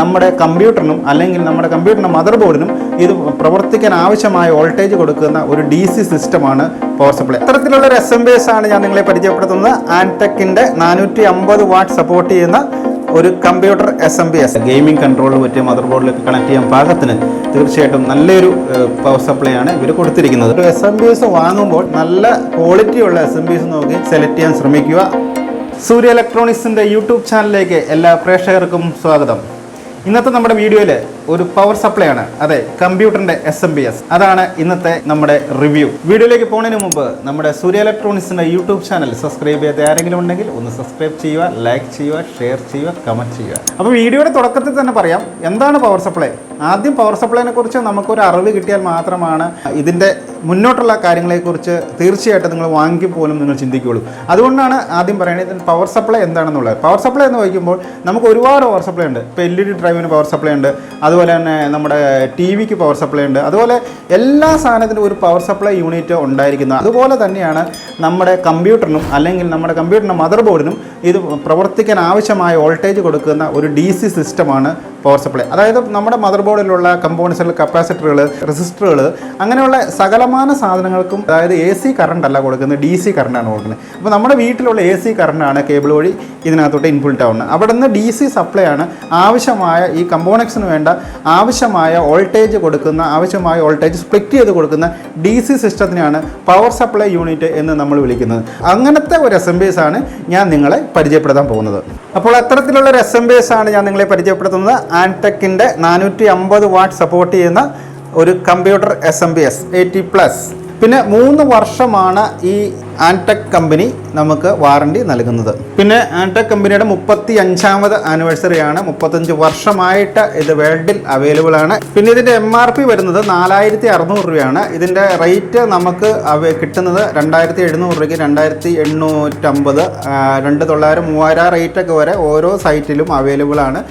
നമ്മുടെ കമ്പ്യൂട്ടറിനും അല്ലെങ്കിൽ നമ്മുടെ കമ്പ്യൂട്ടറിന്റെ മദർ ബോർഡിനും ഇത് പ്രവർത്തിക്കാൻ ആവശ്യമായ വോൾട്ടേജ് കൊടുക്കുന്ന ഒരു ഡി സി സിസ്റ്റമാണ് പവർ സപ്ലൈ അത്തരത്തിലുള്ള ഒരു എസ് എം ബി എസ് ആണ് ഞാൻ നിങ്ങളെ പരിചയപ്പെടുത്തുന്നത്. ആൻടെക്കിന്റെ നാനൂറ്റി അമ്പത് വാട്ട് സപ്പോർട്ട് ചെയ്യുന്ന ഒരു computer S M P S gaming കൺട്രോളിൽ പറ്റിയ മദർ ബോർഡിലേക്ക് കണക്ട് ചെയ്യാൻ പാകത്തിന് തീർച്ചയായിട്ടും നല്ലൊരു പവർ സപ്ലൈ ആണ് ഇവർ കൊടുത്തിരിക്കുന്നത്. ഒരു എസ് എം ബി എസ് വാങ്ങുമ്പോൾ നല്ല ക്വാളിറ്റിയുള്ള എസ് എം ബി എസ് നോക്കി സെലക്ട് ചെയ്യാൻ ശ്രമിക്കുക. സൂര്യ ഇലക്ട്രോണിക്സിന്റെ യൂട്യൂബ് ചാനലിലേക്ക് എല്ലാ പ്രേക്ഷകർക്കും സ്വാഗതം. ഇന്നത്തെ നമ്മുടെ വീഡിയോയിൽ ഒരു പവർ സപ്ലൈ ആണ്. അതെ കമ്പ്യൂട്ടറിന്റെ എസ് എം ബി എസ് അതാണ് ഇന്നത്തെ നമ്മുടെ റിവ്യൂ വീഡിയോയിലേക്ക് പോകുന്നതിന് മുമ്പ് നമ്മുടെ സൂര്യ ഇലക്ട്രോണിക്സിന്റെ യൂട്യൂബ് ചാനൽ സബ്സ്ക്രൈബ് ചെയ്ത് ആരെങ്കിലും ഉണ്ടെങ്കിൽ ഒന്ന് സബ്സ്ക്രൈബ് ചെയ്യുക ലൈക്ക് ചെയ്യുക ഷെയർ ചെയ്യുക കമന്റ് ചെയ്യുക. അപ്പോൾ വീഡിയോയുടെ തുടക്കത്തിൽ തന്നെ പറയാം എന്താണ് പവർ സപ്ലൈ ആദ്യം പവർ സപ്ലൈനെ കുറിച്ച് നമുക്കൊരു അറിവ് കിട്ടിയാൽ മാത്രമാണ് ഇതിന്റെ മുന്നോട്ടുള്ള കാര്യങ്ങളെക്കുറിച്ച് തീർച്ചയായിട്ടും നിങ്ങൾ വാങ്ങി പോലും നിങ്ങൾ ചിന്തിക്കുകയുള്ളൂ. അതുകൊണ്ടാണ് ആദ്യം പറയുന്നത് ഇതിന് പവർ സപ്ലൈ എന്താണെന്നുള്ളത്. പവർ സപ്ലൈ എന്ന് വയ്ക്കുമ്പോൾ നമുക്ക് ഒരുപാട് പവർ സപ്ലൈ ഉണ്ട്. ഇപ്പോൾ എൽ ഇ ഡി ഡ്രൈവിന് പവർ സപ്ലൈ ഉണ്ട്. അതുപോലെ തന്നെ നമ്മുടെ ടി വിക്ക് പവർ സപ്ലൈ ഉണ്ട്. അതുപോലെ എല്ലാ സാധനത്തിനും ഒരു പവർ സപ്ലൈ യൂണിറ്റ് ഉണ്ടായിരിക്കുന്നത്. അതുപോലെ തന്നെയാണ് നമ്മുടെ കമ്പ്യൂട്ടറിനും അല്ലെങ്കിൽ നമ്മുടെ കമ്പ്യൂട്ടറിന്റെ മദർ ബോർഡിനും ഇത് പ്രവർത്തിക്കാൻ ആവശ്യമായ വോൾട്ടേജ് കൊടുക്കുന്ന ഒരു ഡി സി സിസ്റ്റമാണ് പവർ സപ്ലൈ അതായത് നമ്മുടെ മദർ ബോർഡിലുള്ള കമ്പോണൻസുകൾ കപ്പാസിറ്ററുകൾ റെസിസ്റ്ററുകൾ അങ്ങനെയുള്ള സകലമാന സാധനങ്ങൾക്കും അതായത് എ സി അല്ല കൊടുക്കുന്നത് ഡി സി കറണ്ടാണ് കൊടുക്കുന്നത്. അപ്പോൾ നമ്മുടെ വീട്ടിലുള്ള എ സി കറണ്ടാണ് കേബിൾ വഴി ഇതിനകത്തോട്ട് ഇൻപുട്ട് ആവുന്നത് അവിടെ നിന്ന് ഡി സി സപ്ലൈ ആണ് ആവശ്യമായ ഈ കമ്പോണക്സിന് വേണ്ട ആവശ്യമായ വോൾട്ടേജ് കൊടുക്കുന്ന ആവശ്യമായ വോൾട്ടേജ് സ്പ്ലിറ്റ് ചെയ്ത് കൊടുക്കുന്ന ഡി സി സിസ്റ്റത്തിനെയാണ് പവർ സപ്ലൈ യൂണിറ്റ് എന്ന് നമ്മൾ വിളിക്കുന്നത്. അങ്ങനത്തെ ഒരു എസ് എം ആണ് ഞാൻ നിങ്ങളെ പരിചയപ്പെടുത്താൻ പോകുന്നത്. അപ്പോൾ അത്തരത്തിലുള്ള ഒരു എസ് എം ബി എസ് ആണ് ഞാൻ നിങ്ങളെ പരിചയപ്പെടുത്തുന്നത്. ആൻടെക്കിന്റെ നാനൂറ്റി അമ്പത് വാട്ട് സപ്പോർട്ട് ചെയ്യുന്ന ഒരു computer S M P S eighty plus പിന്നെ മൂന്ന് വർഷമാണ് ഈ ആൻടെക് കമ്പനി നമുക്ക് വാറണ്ടി നൽകുന്നത്. പിന്നെ ആൻടെക് കമ്പനിയുടെ മുപ്പത്തി അഞ്ചാമത് ആനിവേഴ്സറിയാണ് മുപ്പത്തഞ്ച് വർഷമായിട്ട് ഇത് വേൾഡിൽ അവൈലബിൾ ആണ്. പിന്നെ ഇതിന്റെ എം ആർ പി വരുന്നത് നാലായിരത്തി അറുന്നൂറ് രൂപയാണ്. ഇതിന്റെ റേറ്റ് നമുക്ക് കിട്ടുന്നത് രണ്ടായിരത്തി എഴുന്നൂറ് രൂപയ്ക്ക് രണ്ടായിരത്തി എണ്ണൂറ്റമ്പത് രണ്ട് തൊള്ളായിരം മൂവായിരം റേറ്റൊക്കെ വരെ ഓരോ സൈറ്റിലും അവൈലബിൾ ആണ്.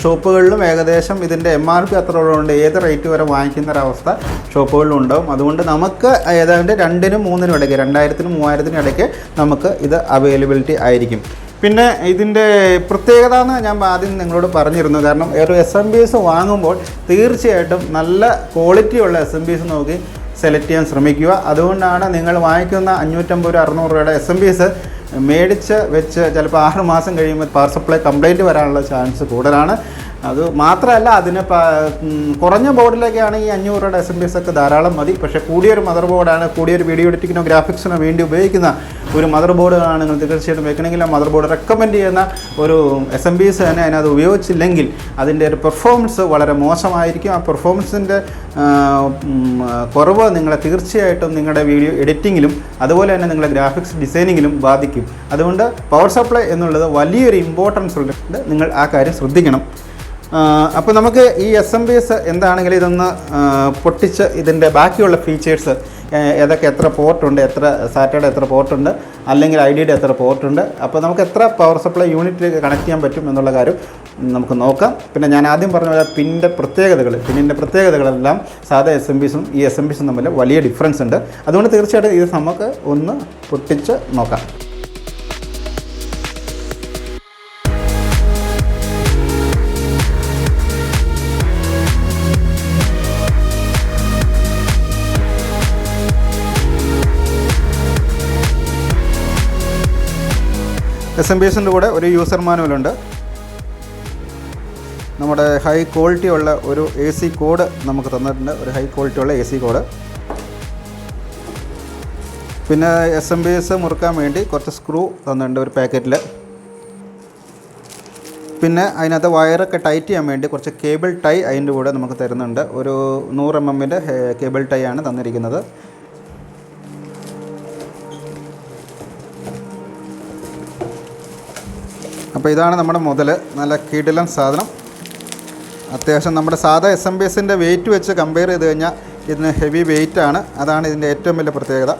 ഷോപ്പുകളിലും ഏകദേശം ഇതിന്റെ എം ആർ പി അത്ര ഉള്ളതുകൊണ്ട് ഏത് റേറ്റ് വരെ വാങ്ങിക്കുന്ന ഒരവസ്ഥ ഷോപ്പുകളിലും ഉണ്ടാവും അതുകൊണ്ട് നമുക്ക് ഏതാണ്ട് രണ്ടിനും മൂന്നിനും ഇടയ്ക്ക് രണ്ടായിരത്തിനും മൂവായിരത്തിനും ഇടയ്ക്ക് നമുക്ക് ഇത് അവൈലബിലിറ്റി ആയിരിക്കും. പിന്നെ ഇതിന്റെ പ്രത്യേകത എന്ന് ഞാൻ ആദ്യം നിങ്ങളോട് പറഞ്ഞിരുന്നു. കാരണം ഒരു എസ് എം ബി എസ് വാങ്ങുമ്പോൾ തീർച്ചയായിട്ടും നല്ല ക്വാളിറ്റിയുള്ള എസ് എം ബി എസ് നോക്കി സെലക്ട് ചെയ്യാൻ ശ്രമിക്കുക. അതുകൊണ്ടാണ് നിങ്ങൾ വാങ്ങിക്കുന്ന അഞ്ഞൂറ്റമ്പത് രൂപ അറുന്നൂറ് രൂപയുടെ എസ് എം ബി എസ് മേടിച്ച് വെച്ച് ചിലപ്പോൾ ആറ് മാസം കഴിയുമ്പോൾ പവർ സപ്ലൈ കംപ്ലൈന്റ് വരാനുള്ള ചാൻസ് കൂടുതലാണ്. അത് മാത്രമല്ല അതിന് കുറഞ്ഞ ബോർഡിലേക്കാണ് ഈ അഞ്ഞൂറ് എസ് എം ബി എസ് ഒക്കെ ധാരാളം മതി. പക്ഷേ കൂടിയൊരു മദർ ബോർഡാണ് കൂടിയൊരു വീഡിയോ എഡിറ്റിങ്ങിനോ ഗ്രാഫിക്സിനോ വേണ്ടി ഉപയോഗിക്കുന്ന ഒരു മദർ ബോർഡാണ് നിങ്ങൾ തീർച്ചയായിട്ടും വെക്കണമെങ്കിൽ ആ മദർ ബോർഡ് റെക്കമെൻഡ് ചെയ്യുന്ന ഒരു എസ് എം ബി എസ് തന്നെ അതിനകത്ത് ഉപയോഗിച്ചില്ലെങ്കിൽ അതിന്റെ ഒരു പെർഫോമൻസ് വളരെ മോശമായിരിക്കും. ആ പെർഫോമൻസിന്റെ കുറവ് നിങ്ങളെ തീർച്ചയായിട്ടും നിങ്ങളുടെ വീഡിയോ എഡിറ്റിങ്ങിലും അതുപോലെ തന്നെ നിങ്ങളുടെ ഗ്രാഫിക്സ് ഡിസൈനിങ്ങിലും ബാധിക്കും. അതുകൊണ്ട് പവർ സപ്ലൈ എന്നുള്ളത് വലിയൊരു ഇമ്പോർട്ടൻസ് ഉള്ളത് നിങ്ങൾ ആ കാര്യം ശ്രദ്ധിക്കണം. അപ്പോൾ നമുക്ക് ഈ എസ് എം ബി എസ് എന്താണെങ്കിലും ഇതൊന്ന് പൊട്ടിച്ച് ഇതിന്റെ ബാക്കിയുള്ള ഫീച്ചേഴ്സ് ഏതൊക്കെ എത്ര പോർട്ടുണ്ട് എത്ര സാറ്റയുടെ എത്ര പോർട്ടുണ്ട് അല്ലെങ്കിൽ ഐ ഡിയുടെ എത്ര പോർട്ടുണ്ട് അപ്പോൾ നമുക്ക് എത്ര പവർ സപ്ലൈ യൂണിറ്റ് കണക്ട് ചെയ്യാൻ പറ്റും എന്നുള്ള കാര്യം നമുക്ക് നോക്കാം. പിന്നെ ഞാൻ ആദ്യം പറഞ്ഞ പോലെ പിന്നിന്റെ പ്രത്യേകതകൾ പിന്നിന്റെ പ്രത്യേകതകളെല്ലാം സാധാ എസ് എം ബിസും ഈ എസ് എം ബിസും തമ്മിൽ വലിയ ഡിഫറൻസ് ഉണ്ട്. അതുകൊണ്ട് തീർച്ചയായിട്ടും ഇത് നമുക്ക് ഒന്ന് പൊട്ടിച്ച് നോക്കാം. എസ് എം ബി എസിന്റെ കൂടെ ഒരു യൂസർ മാനുവലുണ്ട് നമ്മുടെ ഹൈ ക്വാളിറ്റി ഉള്ള ഒരു എ സി കോഡ് നമുക്ക് തന്നിട്ടുണ്ട്. ഒരു ഹൈ ക്വാളിറ്റി ഉള്ള എ സി കോഡ് പിന്നെ എസ് എം ബി എസ് മുറുക്കാൻ വേണ്ടി കുറച്ച് സ്ക്രൂ തന്നിട്ടുണ്ട് ഒരു പാക്കറ്റിൽ പിന്നെ അതിനകത്ത് വയറൊക്കെ ടൈറ്റ് ചെയ്യാൻ വേണ്ടി കുറച്ച് കേബിൾ ടൈ അതിന്റെ കൂടെ നമുക്ക് തരുന്നുണ്ട്. ഒരു നൂറ് എം എമ്മിന്റെ കേബിൾ ടൈ ആണ് തന്നിരിക്കുന്നത്. അപ്പോൾ ഇതാണ് നമ്മുടെ മുതൽ. നല്ല കിടിലൻ സാധനം. അത്യാവശ്യം നമ്മുടെ സാധാ എസ് എം ബി എസിന്റെ വെയിറ്റ് വെച്ച് കമ്പയർ ചെയ്ത് കഴിഞ്ഞാൽ ഇതിന് ഹെവി വെയിറ്റ് ആണ്. അതാണ് ഇതിന്റെ ഏറ്റവും വലിയ പ്രത്യേകത.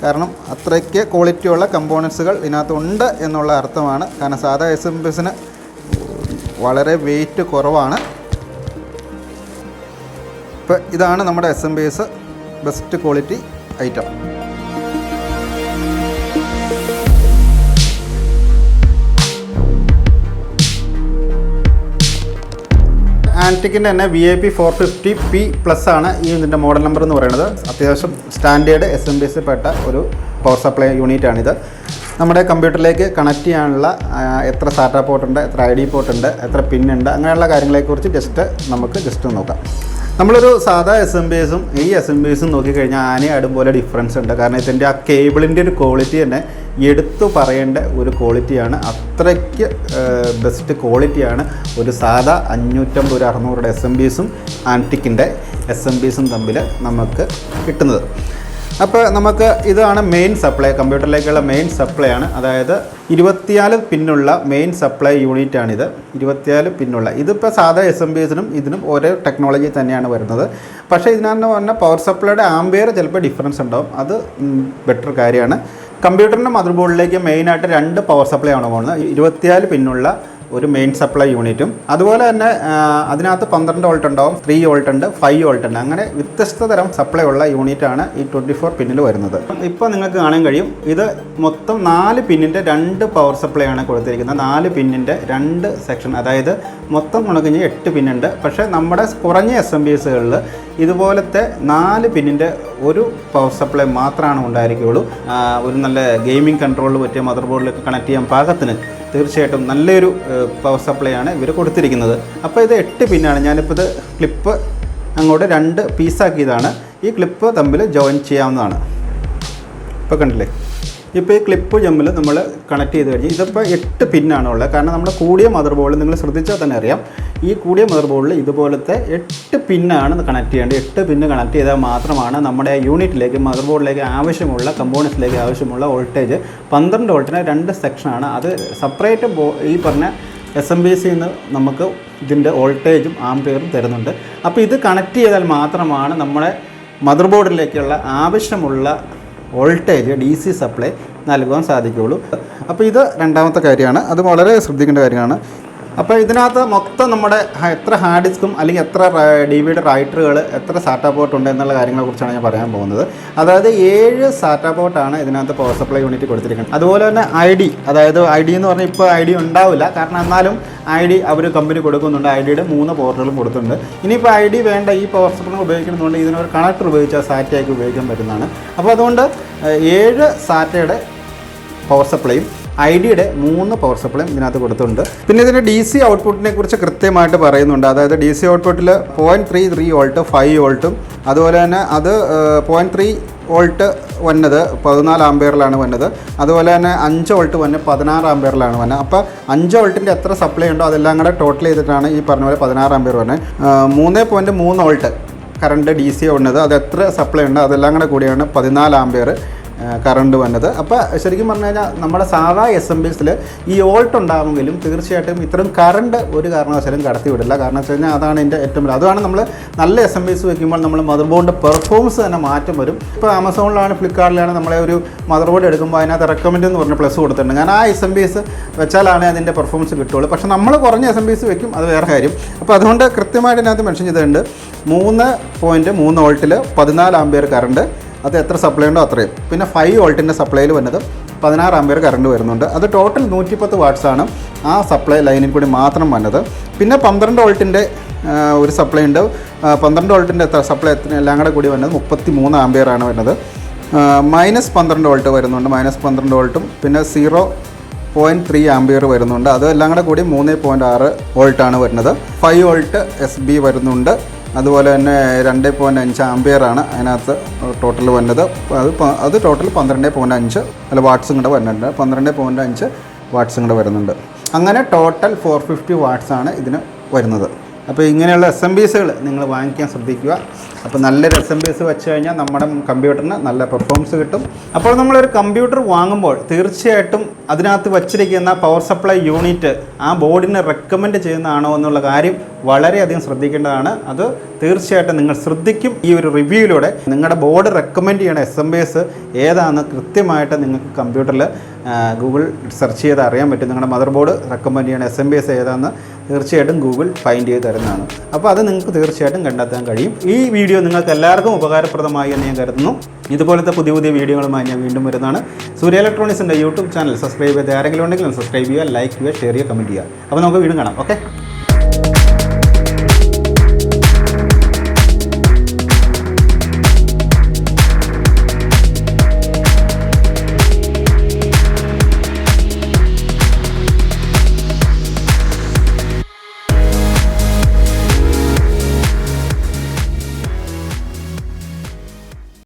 കാരണം അത്രയ്ക്ക് ക്വാളിറ്റിയുള്ള കമ്പോണൻസുകൾ ഇതിനകത്തുണ്ട് എന്നുള്ള അർത്ഥമാണ്. കാരണം സാധാ എസ് എം ബി എസിന് വളരെ വെയിറ്റ് കുറവാണ്. ഇപ്പോൾ ഇതാണ് നമ്മുടെ S M P S best quality item ആന്റിക്കിന്റെ തന്നെ V I P four fifty P plus ആണ് ഈ ഇതിന്റെ മോഡൽ നമ്പർ എന്ന് പറയുന്നത്. അത്യാവശ്യം standard S M P S പെട്ട ഒരു പവർ സപ്ലൈ യൂണിറ്റാണിത് നമ്മുടെ കമ്പ്യൂട്ടറിലേക്ക് കണക്ട് ചെയ്യാനുള്ള എത്ര സാറ്റാ പോർട്ടുണ്ട് എത്ര ഐ ഡി പോർട്ടുണ്ട് എത്ര പിന്നുണ്ട് അങ്ങനെയുള്ള കാര്യങ്ങളെക്കുറിച്ച് ജസ്റ്റ് നമുക്ക് ജസ്റ്റ് നോക്കാം. നമ്മളൊരു സാധാ എസ് എം ബി എസും ഈ എസ് എം ബി എസും നോക്കിക്കഴിഞ്ഞാൽ ആനയാടും പോലെ ഡിഫറൻസ് ഉണ്ട്. കാരണം ഇതിന്റെ ആ കേബിളിന്റെ ഒരു ക്വാളിറ്റി തന്നെ എടുത്തു പറയേണ്ട ഒരു ക്വാളിറ്റിയാണ് അത്രയ്ക്ക് ബെസ്റ്റ് ക്വാളിറ്റിയാണ് ഒരു സാധാ അഞ്ഞൂറ്റമ്പത് ഒരു അറുന്നൂറുടെ എസ് എം ബി എസും ആന്റിക്കിന്റെ എസ് എം ബി എസും തമ്മിൽ നമുക്ക് കിട്ടുന്നത്. അപ്പോൾ നമുക്ക് ഇതാണ് മെയിൻ സപ്ലൈ കമ്പ്യൂട്ടറിലേക്കുള്ള മെയിൻ സപ്ലൈ ആണ്. അതായത് ഇരുപത്തിനാല് പിന്നുള്ള മെയിൻ സപ്ലൈ യൂണിറ്റ് ആണിത്. ഇരുപത്തിനാല് പിന്നുള്ള. ഇതിപ്പോൾ സാധാ എസ് എം ബി എസിനും ഇതിനും ഒരേ ടെക്നോളജി തന്നെയാണ് വരുന്നത്. പക്ഷേ ഇതിനകത്ത് പറഞ്ഞാൽ പവർ സപ്ലൈയുടെ ആംബിയർ ചിലപ്പോൾ ഡിഫറൻസ് ഉണ്ടാവും. അത് ബെറ്റർ കാര്യമാണ്. കമ്പ്യൂട്ടറിന്റെ മദർ ബോർഡിലേക്ക് മെയിനായിട്ട് രണ്ട് പവർ സപ്ലൈ ആണ് പോകുന്നത്. ഇരുപത്തിനാല് പിന്നുള്ള ഒരു മെയിൻ സപ്ലൈ യൂണിറ്റും അതുപോലെ തന്നെ അതിനകത്ത് പന്ത്രണ്ട് വോൾട്ട് ഉണ്ടാവും ത്രീ വോൾട്ട് ഉണ്ട് ഫൈവ് വോൾട്ട് ഉണ്ട്. അങ്ങനെ വ്യത്യസ്ത തരം സപ്ലൈ ഉള്ള യൂണിറ്റാണ് ഈ ട്വന്റി ഫോർ പിന്നിൽ വരുന്നത്. ഇപ്പോൾ നിങ്ങൾക്ക് കാണാൻ കഴിയും ഇത് മൊത്തം നാല് പിന്നിന്റെ രണ്ട് പവർ സപ്ലൈ ആണ് കൊടുത്തിരിക്കുന്നത്. നാല് പിന്നിന്റെ രണ്ട് സെക്ഷൻ അതായത് മൊത്തം കണക്കിന് എട്ട് പിന്നുണ്ട് പക്ഷേ നമ്മുടെ കുറഞ്ഞ എസ് എം ബി എസുകളിൽ ഇതുപോലത്തെ നാല് പിന്നിന്റെ ഒരു പവർ സപ്ലൈ മാത്രമാണ് ഉണ്ടായിരിക്കുകയുള്ളൂ. ഒരു നല്ല ഗെയിമിംഗ് കൺട്രോളിൽ പറ്റിയ മദർ ബോർഡിലേക്ക് കണക്ട് ചെയ്യാൻ പാകത്തിന് തീർച്ചയായിട്ടും നല്ലൊരു പവർ സപ്ലൈ ആണ് ഇവർ കൊടുത്തിരിക്കുന്നത്. അപ്പോൾ ഇത് എട്ട് പിന്നാണ്. ഞാനിപ്പോൾ ഇത് ക്ലിപ്പ് അങ്ങോട്ട് രണ്ട് പീസാക്കിയതാണ് ഈ ക്ലിപ്പ് തമ്മിൽ ജോയിൻ ചെയ്യാവുന്നതാണ്. ഇപ്പോൾ കണ്ടില്ലേ? ഇപ്പോൾ ഈ ക്ലിപ്പ് ജമ്മിൽ നമ്മൾ കണക്ട് ചെയ്ത് കഴിഞ്ഞ് ഇതിപ്പോൾ എട്ട് പിന്നാണ് ഉള്ളത് കാരണം നമ്മുടെ കൂടിയ മദർ ബോർഡിൽ നിങ്ങൾ ശ്രദ്ധിച്ചാൽ തന്നെ അറിയാം. ഈ കൂടിയ മദർ ബോർഡിൽ ഇതുപോലത്തെ എട്ട് പിന്നാണ് കണക്ട് ചെയ്യേണ്ടത്. എട്ട് പിന്ന് കണക്ട് ചെയ്താൽ മാത്രമാണ് നമ്മുടെ യൂണിറ്റിലേക്ക് മദർ ബോർഡിലേക്ക് ആവശ്യമുള്ള കമ്പോണൻസിലേക്ക് ആവശ്യമുള്ള വോൾട്ടേജ് പന്ത്രണ്ട് വോൾട്ടിന് രണ്ട് സെക്ഷനാണ് അത് സെപ്പറേറ്റ് ബോ ഈ പറഞ്ഞ എസ് എം ബി സിയിൽ നിന്ന് നമുക്ക് ഇതിന്റെ വോൾട്ടേജും ആംപിയറും തരുന്നുണ്ട്. അപ്പോൾ ഇത് കണക്ട് ചെയ്താൽ മാത്രമാണ് നമ്മുടെ മദർ ബോർഡിലേക്കുള്ള ആവശ്യമുള്ള വോൾട്ടേജ് ഡി സി സപ്ലൈ നൽകുവാൻ സാധിക്കുകയുള്ളൂ. അപ്പോൾ ഇത് രണ്ടാമത്തെ കാര്യമാണ്. അത് വളരെ ശ്രദ്ധിക്കേണ്ട കാര്യമാണ്. അപ്പോൾ ഇതിനകത്ത് മൊത്തം നമ്മുടെ എത്ര ഹാർഡ് ഡിസ്കും അല്ലെങ്കിൽ എത്ര ഡി വിയുടെ റൈറ്ററുകൾ എത്ര സാറ്റാ പോർട്ട് ഉണ്ട് എന്നുള്ള കാര്യങ്ങളെക്കുറിച്ചാണ് ഞാൻ പറയാൻ പോകുന്നത്. അതായത് ഏഴ് സാറ്റാ പോർട്ടാണ് ഇതിനകത്ത് പവർ സപ്ലൈ യൂണിറ്റ് കൊടുത്തിരിക്കുന്നത്. അതുപോലെ തന്നെ ഐ ഡി അതായത് ഐ ഡി എന്ന് പറഞ്ഞാൽ ഇപ്പോൾ ഐ ഡി ഉണ്ടാവില്ല. കാരണം എന്നാലും ഐ ഡി അവർ കമ്പനി കൊടുക്കുന്നുണ്ട്. ഐ ഡിയുടെ മൂന്ന് പോർട്ടലും കൊടുത്തിട്ടുണ്ട്. ഇനിയിപ്പോൾ ഐ ഡി വേണ്ട ഈ പവർ സപ്ലൈ ഉപയോഗിക്കുന്നതുകൊണ്ട് ഇതിനൊരു കണക്ടർ ഉപയോഗിച്ചാൽ സാറ്റയാക്കി ഉപയോഗിക്കാൻ പറ്റുന്നതാണ്. അപ്പോൾ അതുകൊണ്ട് ഏഴ് സാറ്റയുടെ പവർ സപ്ലൈയും ഐ ഡിയുടെ മൂന്ന് പവർ സപ്ലൈയും ഇതിനകത്ത് കൊടുത്തിട്ടുണ്ട്. പിന്നെ ഇതിന്റെ ഡി സി ഔട്ട്പുട്ടിനെ കുറിച്ച് കൃത്യമായിട്ട് പറയുന്നുണ്ട്. അതായത് ഡി സി ഔട്ട്പുട്ടിൽ point three three volt five വോൾട്ടും അതുപോലെ തന്നെ അത് പോയിന്റ് ത്രീ വോൾട്ട് വന്നത് പതിനാല് ആംബിയറിലാണ് വന്നത്. അതുപോലെ തന്നെ അഞ്ച് വോൾട്ട് വന്ന് പതിനാറ് ആംബിയറിലാണ് വന്നത്. അപ്പോൾ അഞ്ച് വോൾട്ടിന്റെ എത്ര സപ്ലൈ ഉണ്ടോ അതെല്ലാം കൂടെ ടോട്ടൽ ചെയ്തിട്ടാണ് ഈ പറഞ്ഞ പോലെ പതിനാറ് ആംബിയർ വന്നത്. മൂന്ന് പോയിന്റ് മൂന്ന് വോൾട്ട് കറണ്ട് ഡി സി വന്നത് അത് എത്ര സപ്ലൈ ഉണ്ടോ അതെല്ലാം കൂടെ കൂടിയാണ് പതിനാല് ആംബിയർ. കറണ്ട് വന്നത്. അപ്പോൾ ശരിക്കും പറഞ്ഞു കഴിഞ്ഞാൽ നമ്മുടെ സാധാ എസ് എം ബിസിൽ ഈ ഓൾട്ട് ഉണ്ടാകുമെങ്കിലും തീർച്ചയായിട്ടും ഇത്രയും കറണ്ട് ഒരു കാരണവശാലും കടത്തി വിടില്ല കാരണം വെച്ച് കഴിഞ്ഞാൽ അതാണ് എന്റെ ഏറ്റവും വലിയ അതാണ് നമ്മൾ നല്ല എസ് എം ബിസ് വയ്ക്കുമ്പോൾ നമ്മൾ മദർ ബോർഡിന്റെ പെർഫോമൻസ് തന്നെ മാറ്റം വരും. ഇപ്പോൾ ആമസോണിലാണ് ഫ്ലിപ്കാർട്ടിലാണ് നമ്മളെ ഒരു മദർ ബോർഡ് എടുക്കുമ്പോൾ അതിനകത്ത് റെക്കമെൻഡ് എന്ന് പറഞ്ഞ പ്ലസ് കൊടുത്തിട്ടുണ്ട്. ഞാൻ ആ എസ് എം ബിസ് വെച്ചാലാണ് അതിന്റെ പെർഫോമൻസ് കിട്ടുള്ളൂ. പക്ഷേ നമ്മൾ കുറഞ്ഞ എസ് എം ബിസ് വയ്ക്കും അത് വേറെ കാര്യം. അപ്പോൾ അതുകൊണ്ട് കൃത്യമായിട്ട് ഇതിനകത്ത് മെൻഷൻ ചെയ്തിട്ടുണ്ട്. മൂന്ന് പോയിന്റ് മൂന്ന് വോൾട്ടിൽ പതിനാല് ആംബിയർ കറണ്ട് അത് എത്ര സപ്ലൈ ഉണ്ടോ അത്രയും. പിന്നെ ഫൈവ് വോൾട്ടിന്റെ സപ്ലൈയിൽ വന്നത് പതിനാറ് ആമ്പിയർ കറണ്ട് വരുന്നുണ്ട്. അത് ടോട്ടൽ നൂറ്റിപ്പത്ത് വാട്ട്സാണ് ആ സപ്ലൈ ലൈനിൽ കൂടി മാത്രം വന്നത്. പിന്നെ പന്ത്രണ്ട് വോൾട്ടിന്റെ ഒരു സപ്ലൈ ഉണ്ട്. പന്ത്രണ്ട് വോൾട്ടിന്റെ എത്ര സപ്ലൈ എത്ര എല്ലാം കൂടെ കൂടി വന്നത് മുപ്പത്തി മൂന്ന് ആംബിയർ ആണ് വരുന്നത് മൈനസ് പന്ത്രണ്ട് വോൾട്ട് വരുന്നുണ്ട്. മൈനസ് പന്ത്രണ്ട് വോൾട്ടും പിന്നെ സീറോ പോയിന്റ് ത്രീ ആംബിയർ വരുന്നുണ്ട്. അതെല്ലാം കൂടെ കൂടി മൂന്ന് പോയിന്റ് ആറ് വോൾട്ടാണ് വരുന്നത്. ഫൈവ് വോൾട്ട് എസ് ബി വരുന്നുണ്ട്. അതുപോലെ തന്നെ രണ്ട് പോയിന്റ് അഞ്ച് ആംബിയറാണ് അതിനകത്ത് ടോട്ടൽ വന്നത്. അത് അത് ടോട്ടൽ പന്ത്രണ്ട് പോയിന്റ് അഞ്ച് അല്ല വാട്ട്സും കൂടെ വരുന്നുണ്ട്. പന്ത്രണ്ട് പോയിന്റ് അഞ്ച് വാട്ട്സും കൂടെ വരുന്നുണ്ട്. അങ്ങനെ ടോട്ടൽ ഫോർ ഫിഫ്റ്റി വാട്ട്സാണ് ഇതിന് വരുന്നത്. അപ്പോൾ ഇങ്ങനെയുള്ള എസ് എം ബിസുകൾ നിങ്ങൾ വാങ്ങിക്കാൻ ശ്രദ്ധിക്കുക. അപ്പോൾ നല്ലൊരു എസ് എം ബി എസ് വെച്ച് കഴിഞ്ഞാൽ നമ്മുടെ കമ്പ്യൂട്ടറിന് നല്ല പെർഫോമൻസ് കിട്ടും. അപ്പോൾ നമ്മളൊരു കമ്പ്യൂട്ടർ വാങ്ങുമ്പോൾ തീർച്ചയായിട്ടും അതിനകത്ത് വച്ചിരിക്കുന്ന പവർ സപ്ലൈ യൂണിറ്റ് ആ ബോർഡിനെ റെക്കമെൻഡ് ചെയ്യുന്നതാണോ എന്നുള്ള കാര്യം വളരെയധികം ശ്രദ്ധിക്കേണ്ടതാണ്. അത് തീർച്ചയായിട്ടും നിങ്ങൾ ശ്രദ്ധിക്കും. ഈ ഒരു റിവ്യൂയിലൂടെ നിങ്ങളുടെ ബോർഡ് റെക്കമെൻഡ് ചെയ്യണ എസ് എം ബി എസ് ഏതാണെന്ന് കൃത്യമായിട്ട് നിങ്ങൾക്ക് കമ്പ്യൂട്ടറിൽ ഗൂഗിൾ സെർച്ച് ചെയ്ത് അറിയാൻ പറ്റും. നിങ്ങളുടെ മദർ ബോർഡ് റെക്കമെൻഡ് ചെയ്യണ എസ് എം ബി എസ് ഏതാണെന്ന് തീർച്ചയായിട്ടും ഗൂഗിൾ ഫൈൻഡ് ചെയ്ത് തരുന്നതാണ്. അപ്പോൾ അത് നിങ്ങൾക്ക് തീർച്ചയായിട്ടും കണ്ടെത്താൻ കഴിയും. ഈ വീഡിയോ നിങ്ങൾക്ക് എല്ലാവർക്കും ഉപകാരപ്രദമായി എന്ന് ഞാൻ കരുതുന്നു. ഇതുപോലത്തെ പുതിയ പുതിയ വീഡിയോകളുമായി ഞാൻ വീണ്ടും വരുന്നതാണ്. സൂര്യ ഇലക്ട്രോണിക്സിന്റെ യൂട്യൂബ് ചാനൽ സബ്സ്ക്രൈബ് ചെയ്ത് ആരെങ്കിലും ഉണ്ടെങ്കിലും സബ്സ്ക്രൈബ് ചെയ്യുക ലൈക്ക് ചെയ്യുക ഷെയർ ചെയ്യുക കമന്റ് ചെയ്യുക. അപ്പോൾ നമുക്ക് വീണ്ടും കാണാം. ഓക്കെ